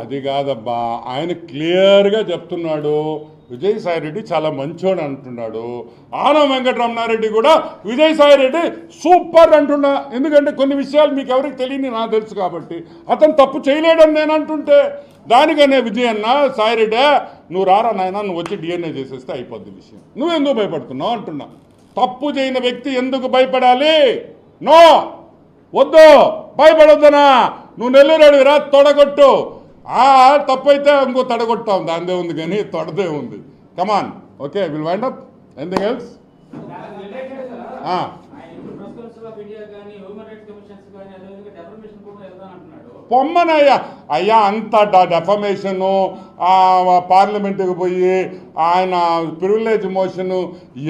అది కాదబ్బా. ఆయన క్లియర్గా చెప్తున్నాడు. విజయసాయి రెడ్డి చాలా మంచోడు అంటున్నాడు. ఆన వెంకటరమణారెడ్డి కూడా విజయసాయి రెడ్డి సూపర్ అంటున్నా. ఎందుకంటే కొన్ని విషయాలు మీకు ఎవరికి తెలియని నాకు తెలుసు కాబట్టి. అతను తప్పు చేయలేడని నేను అంటుంటే. దానికనే విజయ్ అన్న సాయి రెడ్డే నువ్వు రారా నాయన నువ్వు వచ్చి డిఎన్ఏ చేసేస్తే అయిపోద్ది విషయం. నువ్వు ఎందుకు భయపడుతున్నావు అంటున్నా. తప్పు చేయని వ్యక్తి ఎందుకు భయపడాలి? నో! వద్దు! భయపడొద్దనా? నువ్వు నెల్లూరు రా తొడగొట్టు. ఆ తప్పైతే ఇంకో తడగొట్టాం. దాందే ఉంది కానీ తొడదే ఉంది. Come on okay will wind up anything else. పొమ్మనయ్యా. అయ్యా అంత డెఫమేషన్ పార్లమెంట్కి పోయి ఆయన ప్రివిలేజ్ మోషను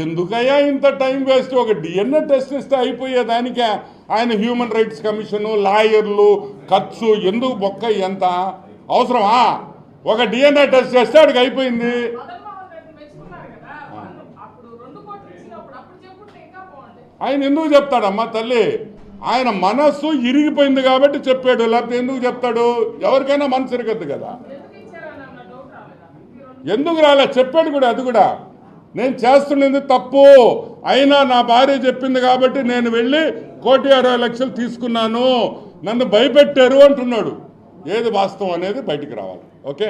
ఎందుకయ్యా ఇంత టైం వేస్ట్? ఒక డిఎన్ఏ టెస్ట్ ఇస్తే అయిపోయే దానికే ఆయన హ్యూమన్ రైట్స్ కమిషను లాయర్లు ఖర్చు ఎందుకు బొక్క ఎంత అవసరమా? ఒక డిఎన్ఏ టెస్ట్ చేస్తే అడిగి అయిపోయింది. ఆయన ఎందుకు చెప్తాడమ్మా తల్లి? ఆయన మనస్సు ఇరిగిపోయింది కాబట్టి చెప్పాడు లేకపోతే ఎందుకు చెప్తాడు? ఎవరికైనా మనసు ఇరగద్దు కదా. ఎందుకు ఎందుకు రాలే? చెప్పాడు కూడా అది కూడా. నేను చేస్తున్నది తప్పు. అయినా నా భార్య చెప్పింది కాబట్టి నేను వెళ్ళి కోటి అరవై లక్షలు తీసుకున్నాను. నన్ను భయపెట్టారు అంటున్నాడు. ఏది వాస్తవం అనేది బయటికి రావాలి. ఓకే?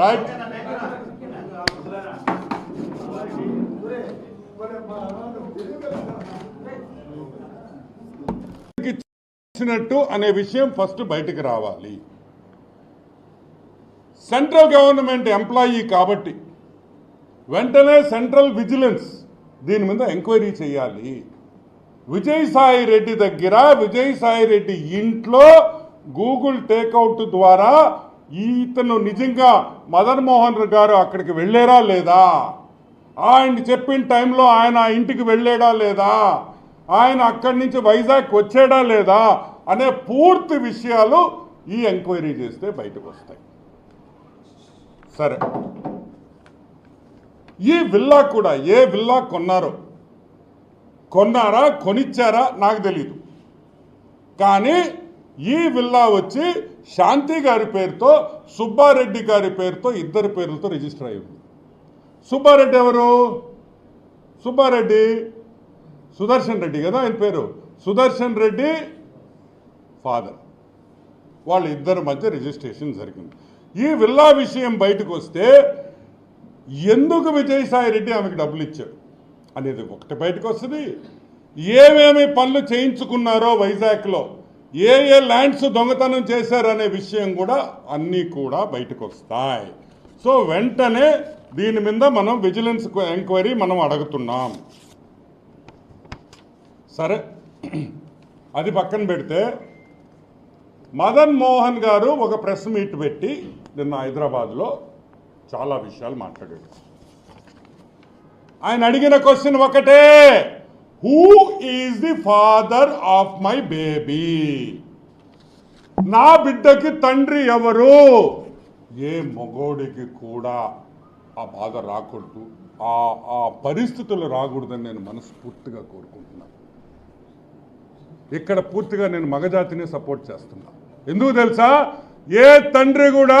రైట్ ఇచ్చినట్టు అనే విషయం ఫస్ట్ బయటికి రావాలి. సెంట్రల్ గవర్నమెంట్ ఎంప్లాయీ కాబట్టి వెంటనే సెంట్రల్ విజిలెన్స్ దీని మీద ఎంక్వైరీ చేయాలి. విజయసాయి రెడ్డి దగ్గర విజయసాయి రెడ్డి ఇంట్లో గూగుల్ టేక్అవుట్ ద్వారా ఇతను నిజంగా మదన్ మోహన్ గారు అక్కడికి వెళ్ళారా లేదా? ఆయన చెప్పిన టైంలో ఆయన ఇంటికి వెళ్ళాడా లేదా? ఆయన అక్కడి నుంచి వైజాగ్ వచ్చాడా లేదా? అనే పూర్తి విషయాలు ఈ ఎంక్వైరీ చేస్తే బయటకు వస్తాయి. సరే. ఈ విల్లా కూడా ఏ విల్లా కొన్నారో కొన్నారా కొనిచ్చారా నాకు తెలియదు కానీ ఈ విల్లా వచ్చి శాంతి గారి పేరుతో సుబ్బారెడ్డి గారి పేరుతో ఇద్దరి పేర్లతో రిజిస్టర్ అయింది సుబ్బారెడ్డి ఎవరు? సుబ్బారెడ్డి సుదర్శన్ రెడ్డి కదా ఆయన పేరు. సుదర్శన్ రెడ్డి ఫాదర్. వాళ్ళ ఇద్దరి మధ్య రిజిస్ట్రేషన్ జరిగింది. ఈ విల్లా విషయం బయటకు వస్తే ఎందుకు విజయసాయి రెడ్డి ఆమెకు డబ్బులు ఇచ్చాడు? అనేది ఒకటి బయటకు వస్తుంది. ఏమేమి పనులు చేయించుకున్నారో వైజాగ్లో ఏ ఏ ల్యాండ్స్ దొంగతనం చేశారనే విషయం కూడా అన్నీ కూడా బయటకు వస్తాయి. సో వెంటనే దీని మీద మనం విజిలెన్స్ ఎంక్వైరీ మనం అడుగుతున్నాం. సరే అది పక్కన పెడితే మదన్ మోహన్ గారు ఒక ప్రెస్ మీట్ పెట్టి నిన్న హైదరాబాద్లో చాలా విషయాలు మాట్లాడాడు ఆయన అడిగిన క్వశ్చన్ ఒకటే. Who is the father of my baby నా బిడ్డకి తండ్రి ఎవరు? ఏ మగోడికి కూడా ఆ బాధ రాకూడదు. ఆ ఆ పరిస్థితులు రాకూడదని నేను మనస్ఫూర్తిగా కోరుకుంటున్నాను ఇక్కడ పూర్తిగా నేను మగజాతిని సపోర్ట్ చేస్తున్నా. ఎందుకు తెలుసా? ఏ తండ్రి కూడా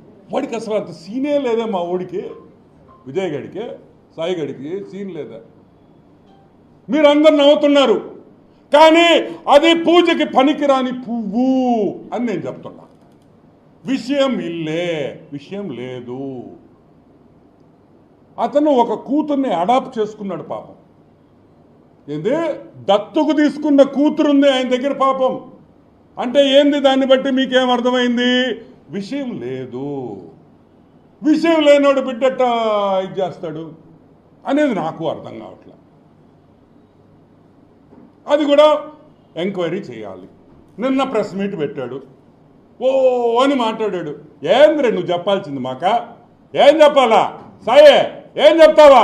వాడికి అసలు అంత సీనే లేదా మా ఓడికి విజయ్ గడికి సాయి గడికి సీన్ లేదా? మీరందరు నవ్వుతున్నారు. కానీ అది పూజకి పనికిరాని పువ్వు అని నేను చెప్తున్నా. విషయం ఇల్లే విషయం లేదు. అతను ఒక కూతుర్ని అడాప్ట్ చేసుకున్నాడు పాపం. ఏంది? దత్తుకు తీసుకున్న కూతురుంది ఆయన దగ్గర పాపం. అంటే ఏంది దాన్ని బట్టి మీకేం అర్థమైంది? విషయం లేదు. విషయం లేనోడు బిడ్డట ఇది చేస్తాడు అనేది నాకు అర్థం కావట్లే. అది కూడా ఎంక్వైరీ చేయాలి. నిన్న ప్రెస్ మీట్ పెట్టాడు. ఓ అని మాట్లాడాడు. ఏంద్రే నువ్వు చెప్పాల్సింది మాక? ఏం చెప్పాలా? సాయే ఏం చెప్తావా?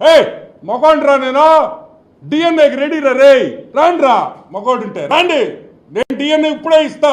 ఏయ్ మొగోండ్రా నేను. డిఎన్ఏకి రెడీ రా రే రాండి రా మొగోడుంటే. రండి. నేను డిఎన్ఏ ఇప్పుడే ఇస్తా.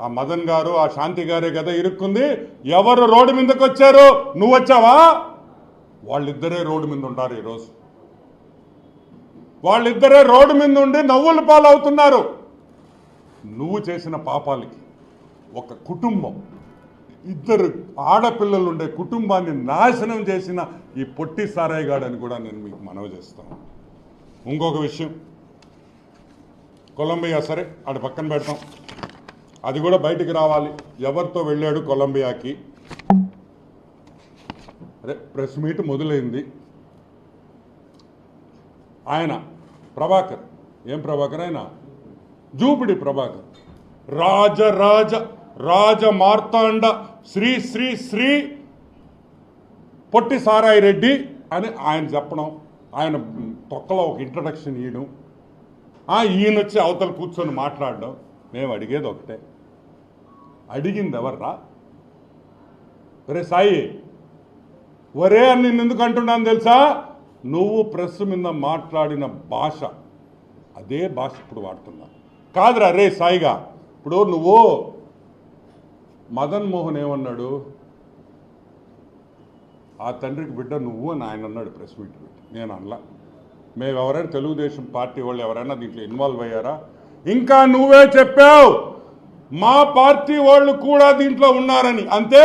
ఆ మదన్ గారు ఆ శాంతి గారే కదా ఇరుక్కుంది. ఎవరు రోడ్డు మీదకి వచ్చారు? నువ్వు వచ్చావా? వాళ్ళిద్దరే రోడ్డు మీద ఉన్నారు ఈరోజు. వాళ్ళిద్దరే రోడ్డు మీద ఉండి నవ్వుల పాలవుతున్నారు. నువ్వు చేసిన పాపాలకి ఒక కుటుంబం ఇద్దరు ఆడపిల్లలు ఉండే కుటుంబాన్ని నాశనం చేసిన ఈ పొట్టి సారాయిగాడని కూడా నేను మీకు మనవి చేస్తాను ఇంకొక విషయం. కొలంబియా సరే ఆడ పక్కన పెడతాం. అది కూడా బయటికి రావాలి. ఎవరితో వెళ్ళాడు కొలంబియాకి? అదే ప్రెస్ మీట్ మొదలైంది. ఆయన ప్రభాకర్. ఏం ప్రభాకర్ ఆయన? జూపిడి ప్రభాకర్. రాజ రాజ రాజ మార్తాండ శ్రీ శ్రీ శ్రీ పొట్టి సారాయి రెడ్డి అని ఆయన చెప్పడం ఆయన తొక్కలో ఒక ఇంట్రడక్షన్ ఇవ్వడం ఈయన వచ్చి అవతల కూర్చొని మాట్లాడడం మేము అడిగేది ఒకటే. అడిగింది ఎవర్రా ఒరే సాయి ఒరే అని నిన్ను ఎందుకు అంటున్నాను తెలుసా? నువ్వు ప్రెస్ మీద మాట్లాడిన భాష అదే భాష ఇప్పుడు వాడుతున్నా. కాదురా రే సాయిగా ఇప్పుడు నువ్వు మదన్ మోహన్ ఏమన్నాడు? ఆ తండ్రికి బిడ్డ నువ్వు అని ఆయన అన్నాడు ప్రెస్ మీట్ పెట్టి. నేను అనలా. మేము ఎవరైనా తెలుగుదేశం పార్టీ వాళ్ళు ఎవరైనా దీంట్లో ఇన్వాల్వ్ అయ్యారా? ఇంకా నువ్వే చెప్పావు! మా పార్టీ వాళ్ళు కూడా దీంట్లో ఉన్నారని. అంతే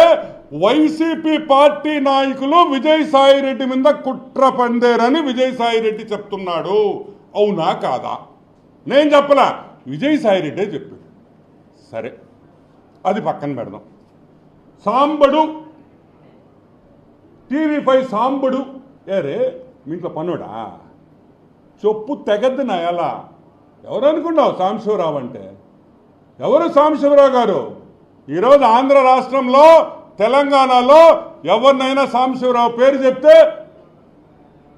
వైసీపీ పార్టీ నాయకులు విజయసాయి రెడ్డి మీద కుట్ర పందేరని విజయసాయి రెడ్డి చెప్తున్నాడు. అవునా కాదా? నేను చెప్పలా. విజయసాయి రెడ్డే చెప్పాడు. సరే అది పక్కన పెడదాం. Sambadu TV five Sambadu. ఏరే మీ ఇంట్లో పనుడా చెప్పు తెగద్దు నా ఎలా? ఎవరు అనుకున్నావు సాంబశివరావు అంటే? ఎవరు సాంబశివరావు గారు? ఈరోజు ఆంధ్ర రాష్ట్రంలో తెలంగాణలో ఎవరినైనా సాంబశివరావు పేరు చెప్తే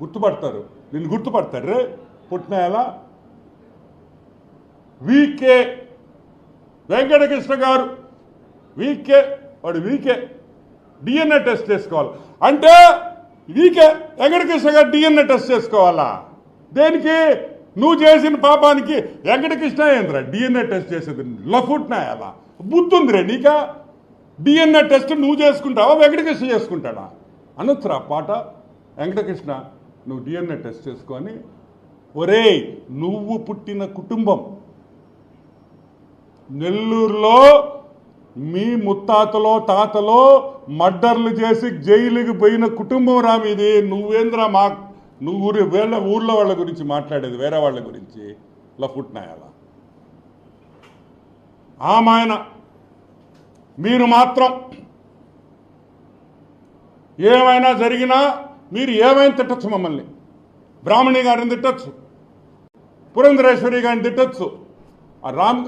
గుర్తుపడతారు. నిన్ను గుర్తుపడతారు రే పుట్టిన వికే వెంకటకృష్ణ గారు. వీకే వాడు వీకే డిఎన్ఏ టెస్ట్ చేసుకోవాలి. అంటే వీకే వెంకటకృష్ణ గారు డిఎన్ఏ టెస్ట్ చేసుకోవాలా? దేనికి? నువ్వు చేసిన పాపానికి వెంకటకృష్ణ ఏంద్రా డిఎన్ఏ టెస్ట్ చేసేది. లఫుట్ అలా బుద్ధుందిరే నీకా? డిఎన్ఏ టెస్ట్ నువ్వు చేసుకుంటావా? వెంకటకృష్ణ చేసుకుంటాడా? అనొచ్చురా పాట? వెంకటకృష్ణ నువ్వు డిఎన్ఏ టెస్ట్ చేసుకొని ఒరేయ్ నువ్వు పుట్టిన కుటుంబం. నెల్లూరులో మీ ముత్తాతలో తాతలో మర్డర్లు చేసి జైలుకి పోయిన కుటుంబం రా మీది. నువ్వేంద్రా మా నువ్వు ఊరి వేళ్ళ ఊర్లో వాళ్ళ గురించి మాట్లాడేది వేరే వాళ్ళ గురించి. లఫుట్నాయాల ఆమాయన మీరు మాత్రం ఏమైనా జరిగినా మీరు ఏమైనా తిట్టచ్చు మమ్మల్ని. బ్రాహ్మణి గారిని తిట్టచ్చు. పురంధరేశ్వరి గారిని తిట్టచ్చు. రామ్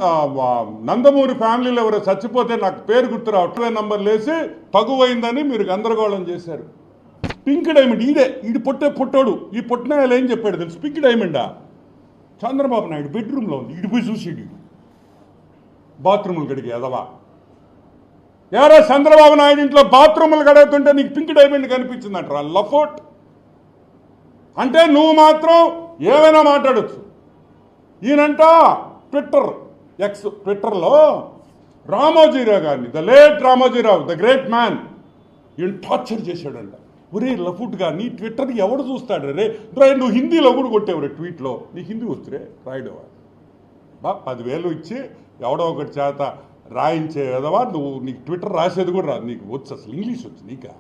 నందమూరి ఫ్యామిలీలో ఎవరో చచ్చిపోతే నాకు పేరు గుర్తు రావట్లే నంబర్లు లేసి తగువైందని మీరు గందరగోళం చేశారు. పింక్ డైమండ్ ఈడే ఈడు పొట్టే పుట్టాడు ఈ పుట్టినాయలు ఏం చెప్పాడు తెలుసు? పింక్ డైమండా? చంద్రబాబు నాయుడు బెడ్రూమ్లో ఉంది ఇటు పోయి చూసి బాత్రూములు గడిగి ఎదవా? ఎవరో చంద్రబాబు నాయుడు ఇంట్లో బాత్రూములు గడుగుతుంటే నీకు పింక్ డైమండ్ కనిపించిందంటారా లఫోట్? అంటే నువ్వు మాత్రం ఏమైనా మాట్లాడచ్చు. ఈయనంట ట్విట్టర్ ఎక్స్ ట్విట్టర్లో రామోజీరావు గారిని the late Ramoji Rao the great man ఈయన టార్చర్ చేశాడంట. ఒరే లఫుట్గా నీ ట్విట్టర్ ఎవడు చూస్తాడు రే? రే నువ్వు హిందీలో కూడా కొట్టేవరే ట్వీట్లో. నీకు హిందీ వస్తురే రాయడం బా పదివేలు ఇచ్చి ఎవడో ఒకటి చేత రాయించే విధవా? నువ్వు నీకు ట్విట్టర్ రాసేది కూడా రాదు నీకు. వచ్చు అసలు ఇంగ్లీష్ వచ్చు నీకా?